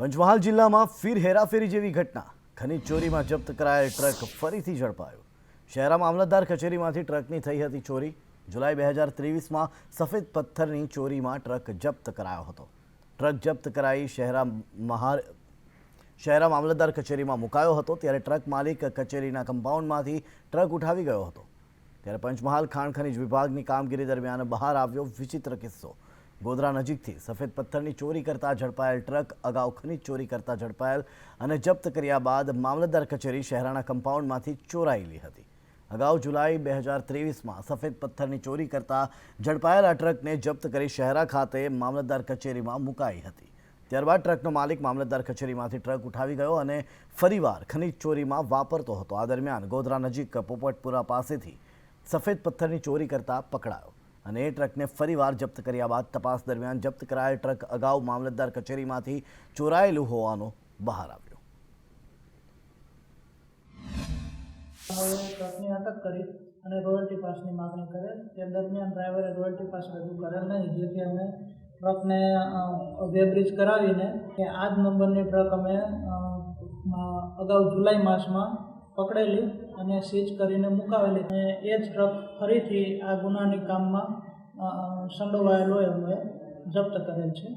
પંચમહાલ જિલ્લામાં ફીર હેરાફેરી જેવી ઘટના. ખનીજ ચોરીમાં જપ્ત કરાયેલ ટ્રક ફરીથી ઝડપાયો. શહેરા મામલતદાર કચેરીમાંથી ટ્રકની થઈ હતી ચોરી. જુલાઈ બે હજાર ત્રેવીસમાં સફેદ પથ્થરની ચોરીમાં ટ્રક જપ્ત કરાયો હતો. ટ્રક જપ્ત કરાઈ શહેરા મહાર શહેરા મામલતદાર કચેરીમાં મુકાયો હતો, ત્યારે ટ્રક માલિક કચેરીના કમ્પાઉન્ડમાંથી ટ્રક ઉઠાવી ગયો હતો. ત્યારે પંચમહાલ ખાણ ખનીજ વિભાગની કામગીરી દરમિયાન બહાર આવ્યો વિચિત્ર કિસ્સો. ગોધરા નજીકથી સફેદ પથ્થરની ચોરી કરતા ઝડપાયેલ ટ્રક, અગાઉ ખનીજ ચોરી કરતા ઝડપાયેલ અને જપ્ત કર્યા બાદ મામલતદાર કચેરી શહેરાના કમ્પાઉન્ડમાંથી ચોરાયેલી હતી. અગાઉ જુલાઈ બે હજાર ત્રેવીસમાં સફેદ પથ્થરની ચોરી કરતા ઝડપાયેલા ટ્રકને જપ્ત કરી શહેરા ખાતે મામલતદાર કચેરીમાં મુકાઈ હતી. ત્યારબાદ ટ્રકનો માલિક મામલતદાર કચેરીમાંથી ટ્રક ઉઠાવી ગયો અને ફરીવાર ખનીજ ચોરીમાં વાપરતો હતો. આ દરમિયાન ગોધરા નજીક પોપટપુરા પાસેથી સફેદ પથ્થરની ચોરી કરતા પકડાયો. અને એ ટ્રકને ફરીવાર જપ્ત કર્યા બાદ તપાસ દરમિયાન જપ્ત કરાયેલ ટ્રક અગાઉ મામલતદાર કચેરીમાંથી ચોરાયેલું હોવાનું બહાર આવ્યો. ટ્રકની અટક કરી અને રોયલ્ટી પાસની માગણી કરે તે દરમિયાન ડ્રાઈવરે રોયલ્ટી પાસ રજૂ કરેલ નહીં, જેથી અમે ટ્રકને વેબ્રિજ કરાવીને કે આ જ નંબરની ટ્રક અમે અગાઉ જુલાઈ માસમાં પકડેલી અને સીઝ કરીને મુકાવેલી. અને એ જ ટ્રક ફરીથી આ ગુનાની કામમાં સંડોવાયેલો એમણે જપ્ત કરેલ છે.